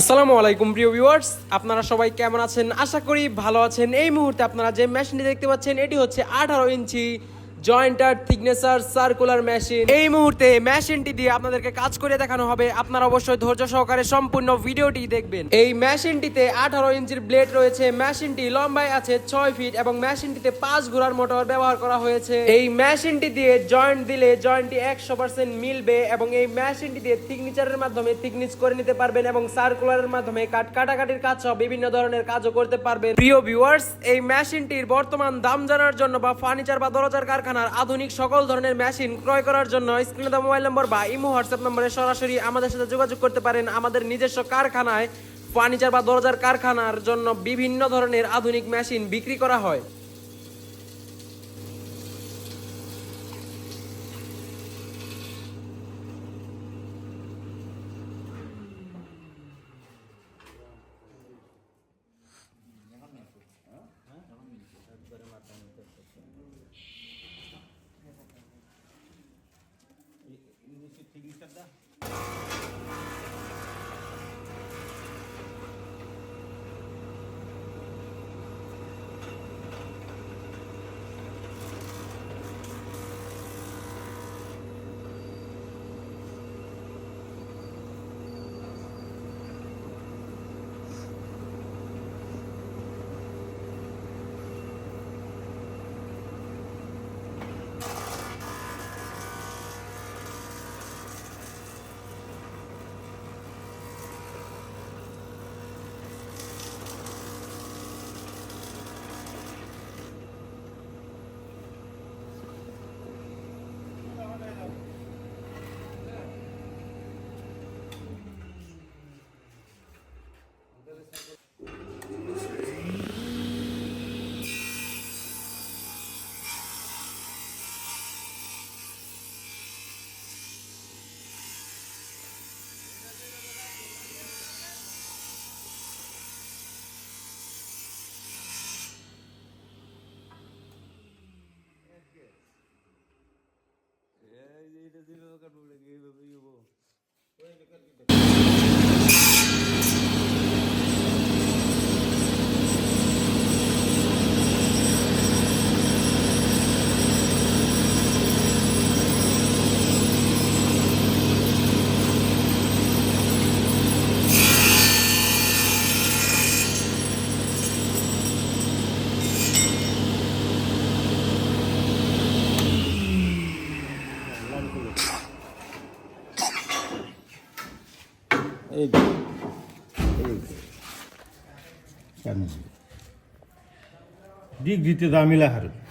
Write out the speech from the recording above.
আসসালামু আলাইকুম, প্রিয় ভিউয়ার্স আপনারা সবাই কেমন আছেন? আশা করি ভালো আছেন। এই মুহূর্তে আপনারা যে মেশিনটি দেখতে পাচ্ছেন, এটি হচ্ছে আঠারো ইঞ্চি জয়েন্টার থিকনেসার সার্কুলার মেশিন এই মুহূর্তে মেশিনটি দিয়ে আপনাদেরকে কাজ করে দেখানো হবে। আপনারা অবশ্যই ধৈর্য সহকারে সম্পূর্ণ ভিডিওটি দেখবেন। এই মেশিনটিতে আঠারো ইঞ্চির ব্লেড রয়েছে। মেশিনটি লম্বায় আছে ছয় ফিট এবং মেশিনটিতে পাঁচ ঘোড়ার মোটর ব্যবহার করা হয়েছে। এই মেশিনটি দিয়ে জয়েন্ট দিলে জয়েন্টটি একশো পার্সেন্ট মিলবে এবং এই মেশিনটি দিয়ে থিকনিচারের মাধ্যমে থিকনিচ করে নিতে পারবেন এবং সার্কুলারের মাধ্যমে কাট কাটাকাটির কাজ সহ বিভিন্ন ধরনের কাজও করতে পারবেন। প্রিয় ভিউয়ার্স এই মেশিনটির বর্তমান দাম জানার জন্য বা ফার্নিচার বা দরজার কারখানার আধুনিক সকল ধরনের মেশিন ক্রয় করার জন্য স্ক্রিনে দেওয়া মোবাইল নম্বর বা ইমো হোয়াটসঅ্যাপ নম্বরে সরাসরি আমাদের সাথে যোগাযোগ করতে পারেন আমাদের নিজস্ব কারখানায় ফার্নিচার বা দরজার কারখানার জন্য বিভিন্ন ধরনের আধুনিক মেশিন বিক্রি করা হয়। Quer dar? এই যে, এই যে। কেন? দিক দিতে দামিলা হারে